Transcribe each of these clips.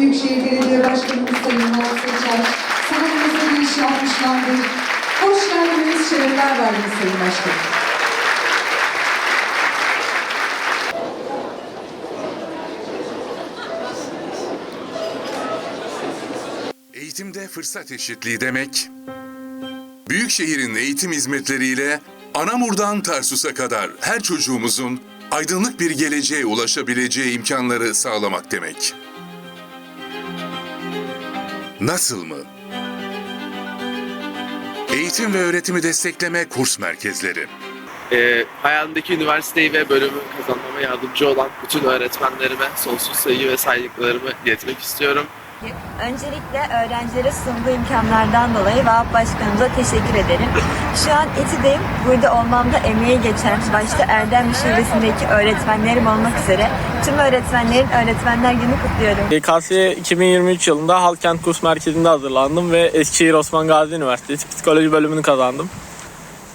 Büyükşehir Belediye Başkanımız Sayın Murat Seçer, salonumuza giriş yapmışlardı. Hoş geldiniz, şerefler verdiniz Sayın Başkanım. Eğitimde fırsat eşitliği demek, büyük şehrin eğitim hizmetleriyle Anamur'dan Tarsus'a kadar her çocuğumuzun aydınlık bir geleceğe ulaşabileceği imkanları sağlamak demek. Nasıl mı? Eğitim ve öğretimi destekleme kurs merkezleri. Ee, hayalimdeki üniversiteyi ve bölümü kazanmama yardımcı olan bütün öğretmenlerime sonsuz sayı ve saygılarımı iletmek istiyorum. Öncelikle öğrencilere sunduğu imkanlardan dolayı VAP Başkanımıza teşekkür ederim. Şu an ETİ'deyim. Burada olmamda emeği geçen, başta Erdem Şubesi'ndeki öğretmenlerim olmak üzere tüm öğretmenlerin Öğretmenler Günü kutluyorum. YKS 2023 yılında Halkent Kurs Merkezi'nde hazırlandım ve Eskişehir Osman Gazi Üniversitesi Psikoloji bölümünü kazandım.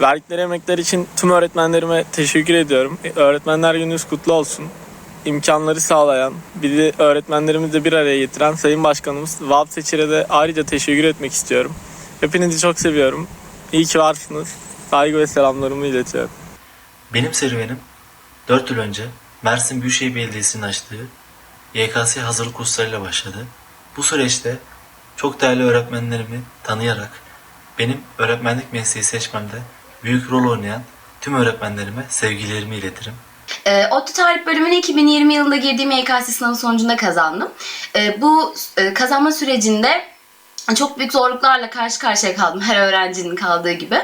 Verdikleri emekler için tüm öğretmenlerime teşekkür ediyorum. Öğretmenler Gününüz kutlu olsun. İmkanları sağlayan, bizi öğretmenlerimizle bir araya getiren Sayın Başkanımız Vahap Seçer'e de ayrıca teşekkür etmek istiyorum. Hepinizi çok seviyorum. İyi ki varsınız. Saygı ve selamlarımı iletiyorum. Benim serüvenim 4 yıl önce Mersin Büyükşehir Belediyesi'nin açtığı YKS hazırlık kurslarıyla başladı. Bu süreçte çok değerli öğretmenlerimi tanıyarak benim öğretmenlik mesleği seçmemde büyük rol oynayan tüm öğretmenlerime sevgilerimi iletirim. E, ODTÜ Tarih bölümüne 2020 yılında girdiğim YKS sınavı sonucunda kazandım. E, bu e, kazanma sürecinde çok büyük zorluklarla karşı karşıya kaldım her öğrencinin kaldığı gibi.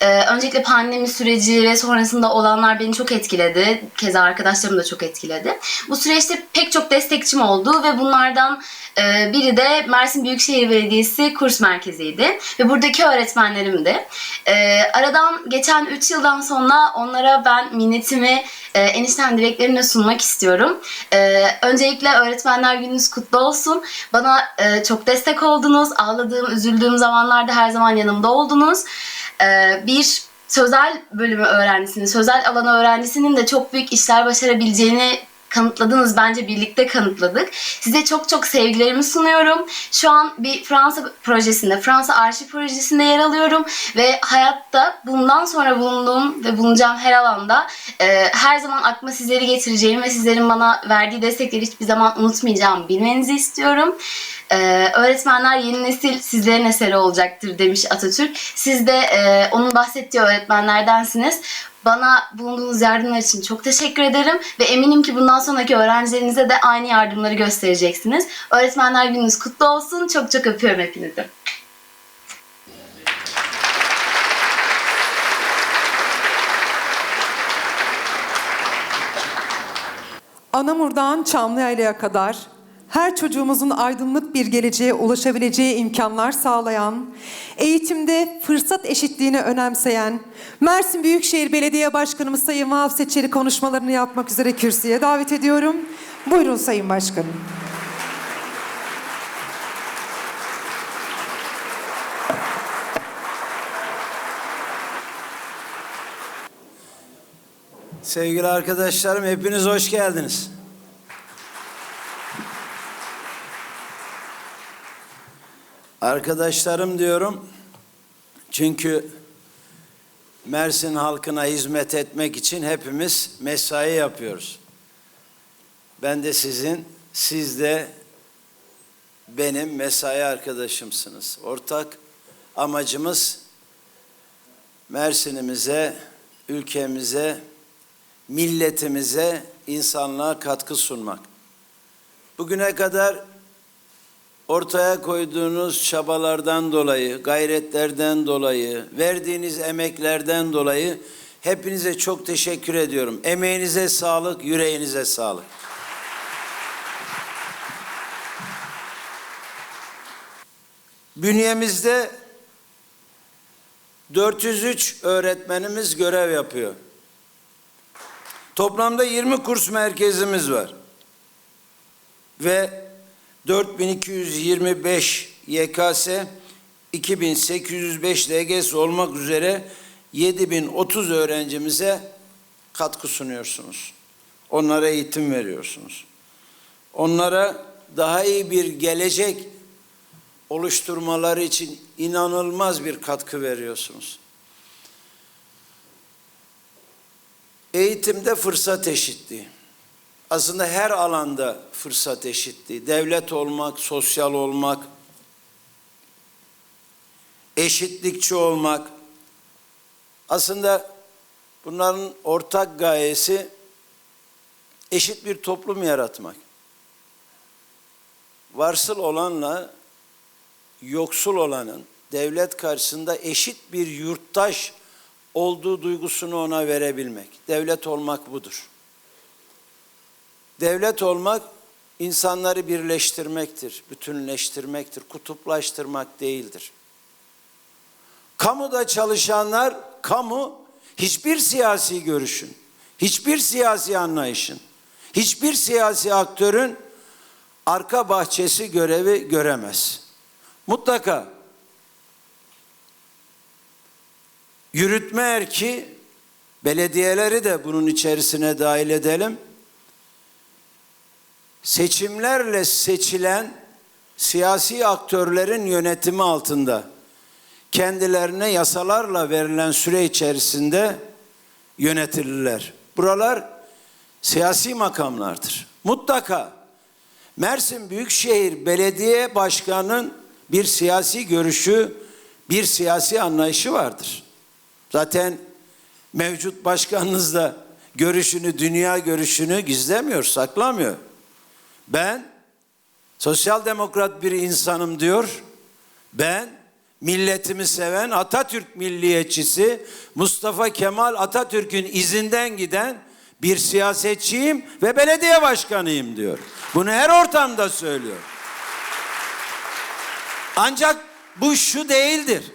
Ee, öncelikle pandemi süreci ve sonrasında olanlar beni çok etkiledi. Keza arkadaşlarım da çok etkiledi. Bu süreçte pek çok destekçim oldu ve bunlardan e, biri de Mersin Büyükşehir Belediyesi kurs merkeziydi. Ve buradaki öğretmenlerimdi. Ee, aradan geçen 3 yıldan sonra onlara ben minnetimi e, enişten dileklerimle sunmak istiyorum. Ee, öncelikle öğretmenler gününüz kutlu olsun. Bana e, çok destek oldunuz. Ağladığım, üzüldüğüm zamanlarda her zaman yanımda oldunuz. Ee, bir sözel bölümü öğrencisinin, sözel alanı öğrencisinin de çok büyük işler başarabileceğini kanıtladınız. Bence birlikte kanıtladık. Size çok çok sevgilerimi sunuyorum. Şu an bir Fransa projesinde, Fransa arşiv projesinde yer alıyorum ve hayatta bundan sonra bulunduğum ve bulunacağım her alanda e, her zaman aklıma sizleri getireceğim ve sizlerin bana verdiği destekleri hiçbir zaman unutmayacağımı bilmenizi istiyorum. Ee, öğretmenler yeni nesil sizlerin eseri olacaktır demiş Atatürk. Siz de e, onun bahsettiği öğretmenlerdensiniz. Bana bulunduğunuz yardımlar için çok teşekkür ederim ve eminim ki bundan sonraki öğrencilerinize de aynı yardımları göstereceksiniz. Öğretmenler gününüz kutlu olsun. Çok çok öpüyorum hepinizi. Anamur'dan Çamlıyayla'ya kadar her çocuğumuzun aydınlık bir geleceğe ulaşabileceği imkanlar sağlayan, eğitimde fırsat eşitliğini önemseyen Mersin Büyükşehir Belediye Başkanımız Sayın Vahap Seçer'i konuşmalarını yapmak üzere kürsüye davet ediyorum. Buyurun Sayın Başkanım. Sevgili arkadaşlarım hepiniz hoş geldiniz. Arkadaşlarım diyorum çünkü Mersin halkına hizmet etmek için hepimiz mesai yapıyoruz. Ben de sizin, siz de benim mesai arkadaşımsınız. Ortak amacımız Mersin'imize, ülkemize, milletimize, insanlığa katkı sunmak. Bugüne kadar ortaya koyduğunuz çabalardan dolayı, gayretlerden dolayı, verdiğiniz emeklerden dolayı hepinize çok teşekkür ediyorum. Emeğinize sağlık, yüreğinize sağlık. Bünyemizde 403 öğretmenimiz görev yapıyor. Toplamda 20 kurs merkezimiz var. Ve 4225 YKS, 2805 LGS olmak üzere 7030 öğrencimize katkı sunuyorsunuz. Onlara eğitim veriyorsunuz. Onlara daha iyi bir gelecek oluşturmaları için inanılmaz bir katkı veriyorsunuz. Eğitimde fırsat eşitliği. Aslında her alanda fırsat eşitliği. Devlet olmak, sosyal olmak, eşitlikçi olmak. Aslında bunların ortak gayesi eşit bir toplum yaratmak. Varsıl olanla yoksul olanın devlet karşısında eşit bir yurttaş olduğu duygusunu ona verebilmek. Devlet olmak budur. Devlet olmak insanları birleştirmektir, bütünleştirmektir, kutuplaştırmak değildir. Kamuda çalışanlar, kamu hiçbir siyasi görüşün, hiçbir siyasi anlayışın, hiçbir siyasi aktörün arka bahçesi görevi göremez. Mutlaka yürütme erki belediyeleri de bunun içerisine dahil edelim. Seçimlerle seçilen siyasi aktörlerin yönetimi altında kendilerine yasalarla verilen süre içerisinde yönetilirler. Buralar siyasi makamlardır. Mutlaka Mersin Büyükşehir Belediye Başkanı'nın bir siyasi görüşü, bir siyasi anlayışı vardır. Zaten mevcut başkanınız da görüşünü, dünya görüşünü gizlemiyor, saklamıyor. Ben sosyal demokrat bir insanım diyor. Ben milletimi seven Atatürk milliyetçisi Mustafa Kemal Atatürk'ün izinden giden bir siyasetçiyim ve belediye başkanıyım diyor. Bunu her ortamda söylüyor. Ancak bu şu değildir.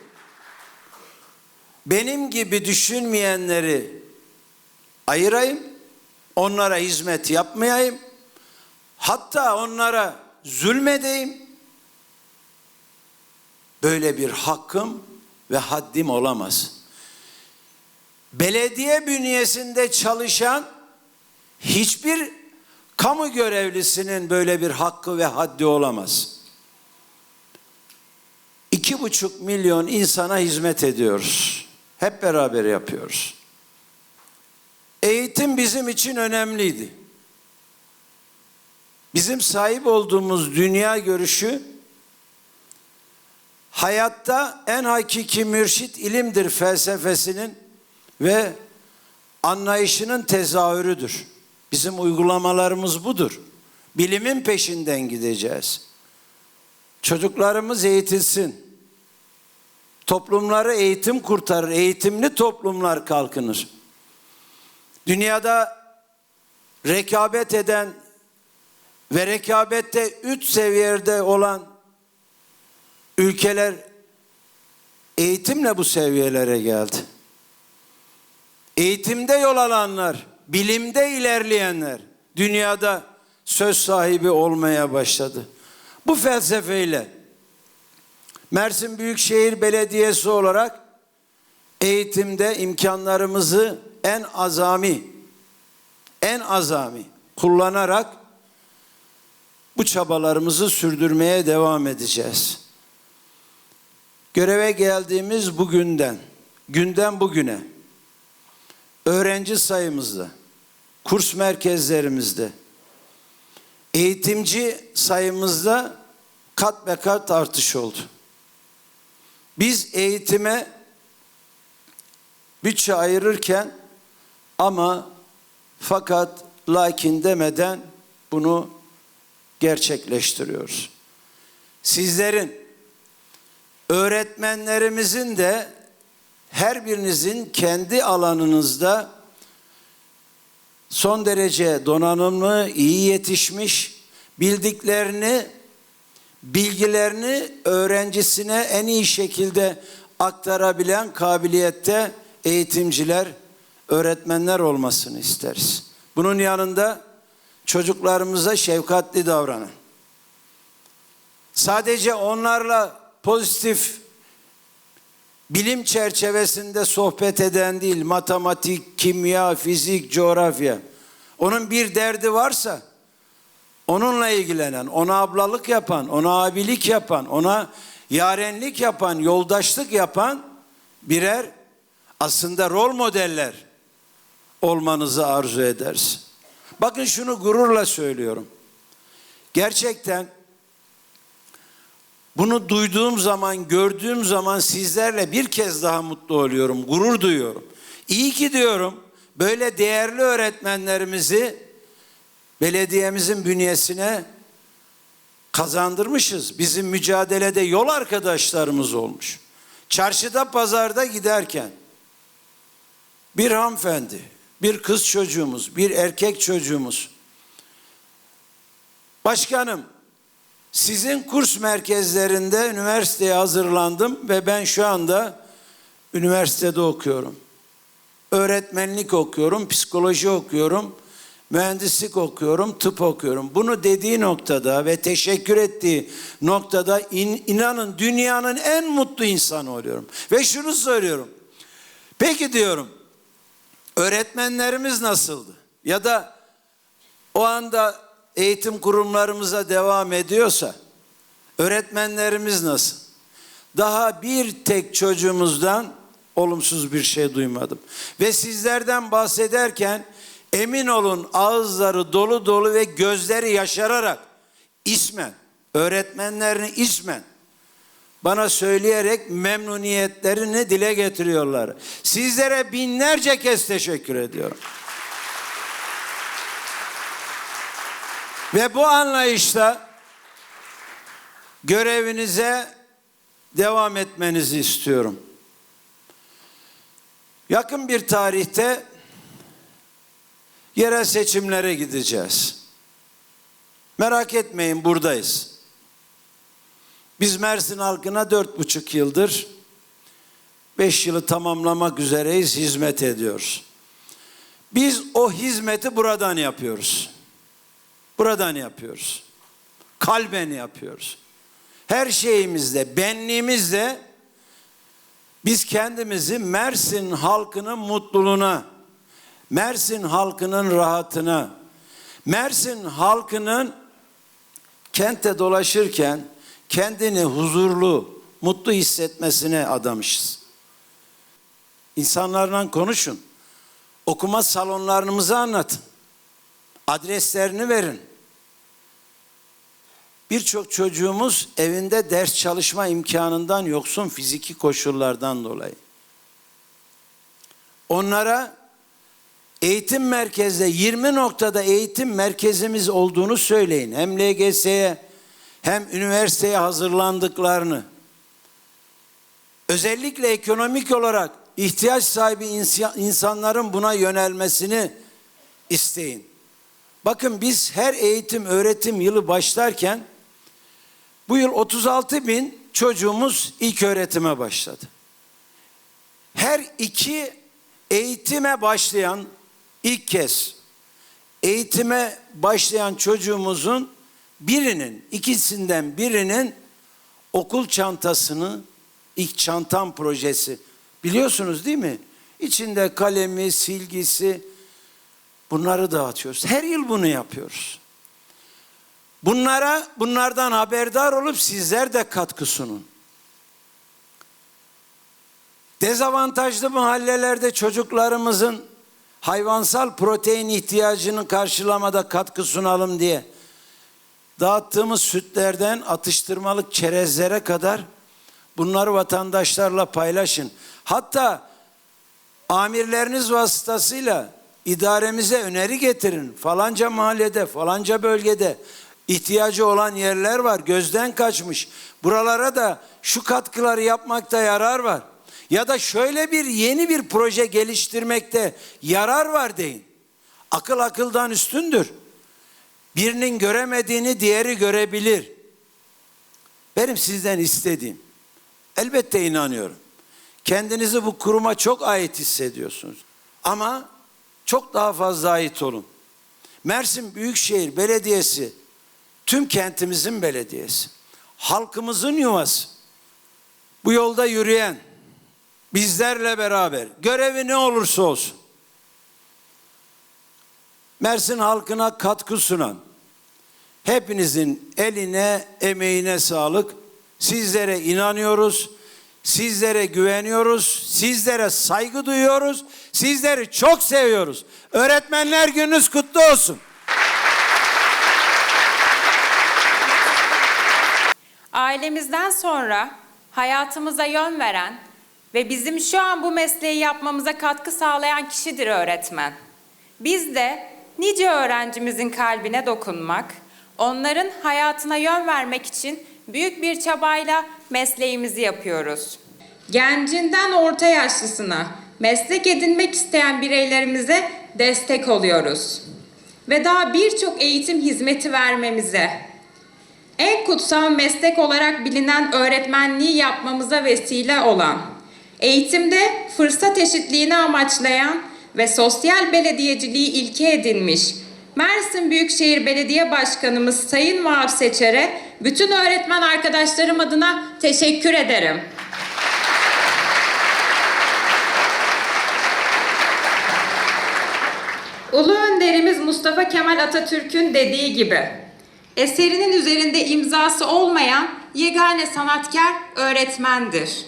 Benim gibi düşünmeyenleri ayırayım, onlara hizmet yapmayayım, hatta onlara zulmedeyim. Böyle bir hakkım ve haddim olamaz. Belediye bünyesinde çalışan hiçbir kamu görevlisinin böyle bir hakkı ve haddi olamaz. İki buçuk milyon insana hizmet ediyoruz. Hep beraber yapıyoruz. Eğitim bizim için önemliydi. Bizim sahip olduğumuz dünya görüşü hayatta en hakiki mürşit ilimdir felsefesinin ve anlayışının tezahürüdür. Bizim uygulamalarımız budur. Bilimin peşinden gideceğiz. Çocuklarımız eğitilsin. Toplumları eğitim kurtarır. Eğitimli toplumlar kalkınır. Dünyada rekabet eden ve rekabette üç seviyede olan ülkeler eğitimle bu seviyelere geldi. Eğitimde yol alanlar, bilimde ilerleyenler dünyada söz sahibi olmaya başladı. Bu felsefeyle Mersin Büyükşehir Belediyesi olarak eğitimde imkanlarımızı en azami en azami kullanarak bu çabalarımızı sürdürmeye devam edeceğiz. Göreve geldiğimiz bugünden, günden bugüne öğrenci sayımızda, kurs merkezlerimizde, eğitimci sayımızda kat be kat artış oldu. Biz eğitime bütçe ayırırken ama fakat lakin demeden bunu gerçekleştiriyoruz. Sizlerin öğretmenlerimizin de her birinizin kendi alanınızda son derece donanımlı, iyi yetişmiş, bildiklerini, bilgilerini öğrencisine en iyi şekilde aktarabilen kabiliyette eğitimciler, öğretmenler olmasını isteriz. Bunun yanında çocuklarımıza şefkatli davranın. Sadece onlarla pozitif bilim çerçevesinde sohbet eden değil, matematik, kimya, fizik, coğrafya. Onun bir derdi varsa onunla ilgilenen, ona ablalık yapan, ona abilik yapan, ona yarenlik yapan, yoldaşlık yapan birer aslında rol modeller olmanızı arzu edersin. Bakın şunu gururla söylüyorum. Gerçekten bunu duyduğum zaman, gördüğüm zaman sizlerle bir kez daha mutlu oluyorum, gurur duyuyorum. İyi ki diyorum böyle değerli öğretmenlerimizi belediyemizin bünyesine kazandırmışız. Bizim mücadelede yol arkadaşlarımız olmuş. Çarşıda pazarda giderken bir hanımefendi, bir kız çocuğumuz, bir erkek çocuğumuz. Başkanım, sizin kurs merkezlerinde üniversiteye hazırlandım ve ben şu anda üniversitede okuyorum. Öğretmenlik okuyorum, psikoloji okuyorum, mühendislik okuyorum, tıp okuyorum. Bunu dediği noktada ve teşekkür ettiği noktada in, inanın dünyanın en mutlu insanı oluyorum. Ve şunu söylüyorum. Peki diyorum, öğretmenlerimiz nasıldı? Ya da o anda eğitim kurumlarımıza devam ediyorsa öğretmenlerimiz nasıl? Daha bir tek çocuğumuzdan olumsuz bir şey duymadım. Ve sizlerden bahsederken emin olun ağızları dolu dolu ve gözleri yaşararak ismen, öğretmenlerini ismen bana söyleyerek memnuniyetlerini dile getiriyorlar. Sizlere binlerce kez teşekkür ediyorum. Ve bu anlayışla görevinize devam etmenizi istiyorum. Yakın bir tarihte yerel seçimlere gideceğiz. Merak etmeyin buradayız. Biz Mersin halkına dört buçuk yıldır beş yılı tamamlamak üzereyiz, hizmet ediyoruz. Biz o hizmeti buradan yapıyoruz. Buradan yapıyoruz. Kalben yapıyoruz. Her şeyimizde, benliğimizde biz kendimizi Mersin halkının mutluluğuna, Mersin halkının rahatına, Mersin halkının kente dolaşırken kendini huzurlu, mutlu hissetmesine adamışız. İnsanlarla konuşun. Okuma salonlarımızı anlatın. Adreslerini verin. Birçok çocuğumuz evinde ders çalışma imkanından yoksun fiziki koşullardan dolayı. Onlara eğitim merkezde 20 noktada eğitim merkezimiz olduğunu söyleyin. Hem LGS'ye hem üniversiteye hazırlandıklarını. Özellikle ekonomik olarak ihtiyaç sahibi insanların buna yönelmesini isteyin. Bakın biz her eğitim öğretim yılı başlarken bu yıl 36 bin çocuğumuz ilk öğretime başladı. Her iki eğitime başlayan ilk kez eğitime başlayan çocuğumuzun birinin, ikisinden birinin okul çantasını ilk çantam projesi biliyorsunuz değil mi? İçinde kalemi, silgisi bunları dağıtıyoruz. Her yıl bunu yapıyoruz. Bunlara bunlardan haberdar olup sizler de katkı sunun. Dezavantajlı mahallelerde çocuklarımızın hayvansal protein ihtiyacını karşılamada katkı sunalım diye dağıttığımız sütlerden atıştırmalık çerezlere kadar bunları vatandaşlarla paylaşın. Hatta amirleriniz vasıtasıyla idaremize öneri getirin. Falanca mahallede, falanca bölgede ihtiyacı olan yerler var. Gözden kaçmış. Buralara da şu katkıları yapmakta yarar var. Ya da şöyle bir yeni bir proje geliştirmekte yarar var deyin. Akıl akıldan üstündür. Birinin göremediğini diğeri görebilir. Benim sizden istediğim, elbette inanıyorum. Kendinizi bu kuruma çok ait hissediyorsunuz. Ama çok daha fazla ait olun. Mersin Büyükşehir Belediyesi, tüm kentimizin belediyesi, halkımızın yuvası. Bu yolda yürüyen, bizlerle beraber, görevi ne olursa olsun, Mersin halkına katkı sunan, Hepinizin eline, emeğine sağlık. Sizlere inanıyoruz. Sizlere güveniyoruz. Sizlere saygı duyuyoruz. Sizleri çok seviyoruz. Öğretmenler gününüz kutlu olsun. Ailemizden sonra hayatımıza yön veren ve bizim şu an bu mesleği yapmamıza katkı sağlayan kişidir öğretmen. Biz de nice öğrencimizin kalbine dokunmak, onların hayatına yön vermek için büyük bir çabayla mesleğimizi yapıyoruz. Gencinden orta yaşlısına meslek edinmek isteyen bireylerimize destek oluyoruz. Ve daha birçok eğitim hizmeti vermemize, en kutsal meslek olarak bilinen öğretmenliği yapmamıza vesile olan, eğitimde fırsat eşitliğini amaçlayan ve sosyal belediyeciliği ilke edinmiş Mersin Büyükşehir Belediye Başkanımız Sayın Vahap Seçer'e bütün öğretmen arkadaşlarım adına teşekkür ederim. Ulu önderimiz Mustafa Kemal Atatürk'ün dediği gibi eserinin üzerinde imzası olmayan yegane sanatkar öğretmendir.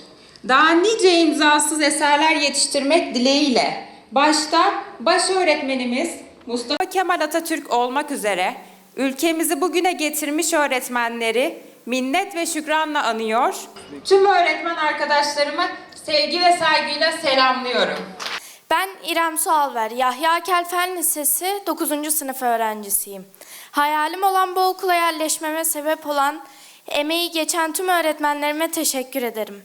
Daha nice imzasız eserler yetiştirmek dileğiyle başta baş öğretmenimiz Mustafa Kemal Atatürk olmak üzere ülkemizi bugüne getirmiş öğretmenleri minnet ve şükranla anıyor. Tüm öğretmen arkadaşlarımı sevgi ve saygıyla selamlıyorum. Ben İrem Sualver, Yahya Akel Fen Lisesi 9. sınıf öğrencisiyim. Hayalim olan bu okula yerleşmeme sebep olan emeği geçen tüm öğretmenlerime teşekkür ederim.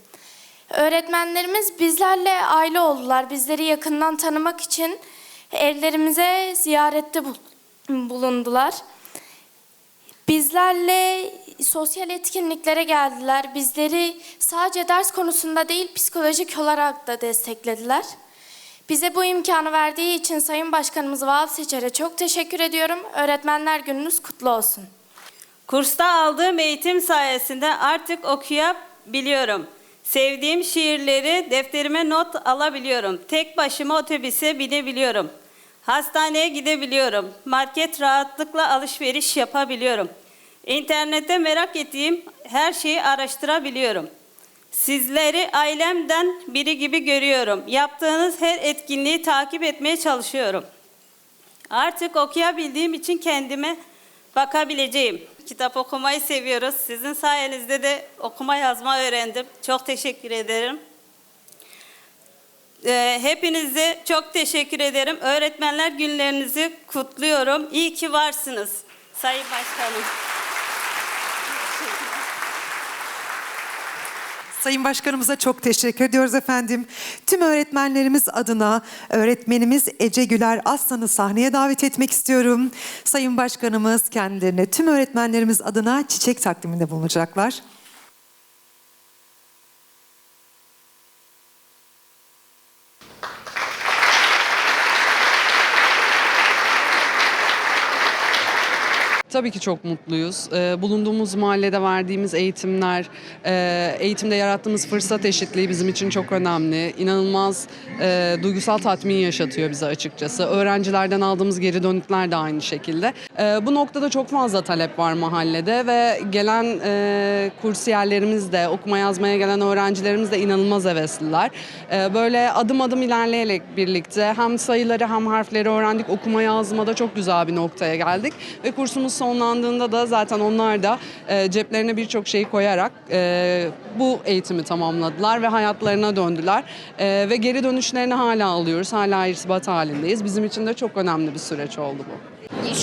Öğretmenlerimiz bizlerle aile oldular. Bizleri yakından tanımak için evlerimize ziyarette bul- bulundular. Bizlerle sosyal etkinliklere geldiler. Bizleri sadece ders konusunda değil psikolojik olarak da desteklediler. Bize bu imkanı verdiği için Sayın Başkanımız Vahap Seçer'e çok teşekkür ediyorum. Öğretmenler gününüz kutlu olsun. Kursta aldığım eğitim sayesinde artık okuyabiliyorum. Sevdiğim şiirleri defterime not alabiliyorum. Tek başıma otobüse binebiliyorum. Hastaneye gidebiliyorum. Market rahatlıkla alışveriş yapabiliyorum. İnternette merak ettiğim her şeyi araştırabiliyorum. Sizleri ailemden biri gibi görüyorum. Yaptığınız her etkinliği takip etmeye çalışıyorum. Artık okuyabildiğim için kendime bakabileceğim. Kitap okumayı seviyoruz. Sizin sayenizde de okuma yazma öğrendim. Çok teşekkür ederim. Ee, hepinize çok teşekkür ederim. Öğretmenler günlerinizi kutluyorum. İyi ki varsınız Sayın Başkanım. Sayın Başkanımıza çok teşekkür ediyoruz efendim. Tüm öğretmenlerimiz adına öğretmenimiz Ece Güler Aslan'ı sahneye davet etmek istiyorum. Sayın Başkanımız kendilerine tüm öğretmenlerimiz adına çiçek takdiminde bulunacaklar. Tabii ki çok mutluyuz. Ee, bulunduğumuz mahallede verdiğimiz eğitimler, e, eğitimde yarattığımız fırsat eşitliği bizim için çok önemli. İnanılmaz e, duygusal tatmin yaşatıyor bize açıkçası. Öğrencilerden aldığımız geri dönütler de aynı şekilde. E, bu noktada çok fazla talep var mahallede ve gelen e, kursiyerlerimiz de, okuma yazmaya gelen öğrencilerimiz de inanılmaz hevesliler. E, böyle adım adım ilerleyerek birlikte hem sayıları hem harfleri öğrendik. Okuma yazmada çok güzel bir noktaya geldik ve kursumuz sonlandığında da zaten onlar da e, ceplerine birçok şeyi koyarak e, bu eğitimi tamamladılar ve hayatlarına döndüler. E, ve geri dönüşlerini hala alıyoruz, hala irtibat halindeyiz. Bizim için de çok önemli bir süreç oldu bu.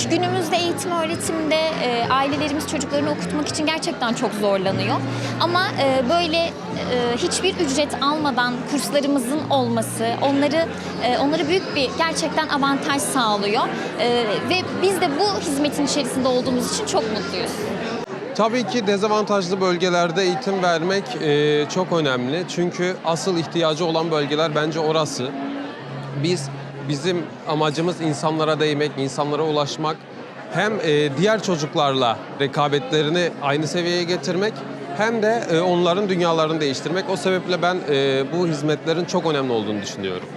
Günümüzde eğitim öğretimde e, ailelerimiz çocuklarını okutmak için gerçekten çok zorlanıyor. Ama e, böyle e, hiçbir ücret almadan kurslarımızın olması onları e, onlara büyük bir gerçekten avantaj sağlıyor. E, ve biz de bu hizmetin içerisinde olduğumuz için çok mutluyuz. Tabii ki dezavantajlı bölgelerde eğitim vermek e, çok önemli. Çünkü asıl ihtiyacı olan bölgeler bence orası. Biz bizim amacımız insanlara değmek, insanlara ulaşmak. Hem e, diğer çocuklarla rekabetlerini aynı seviyeye getirmek hem de e, onların dünyalarını değiştirmek. O sebeple ben e, bu hizmetlerin çok önemli olduğunu düşünüyorum.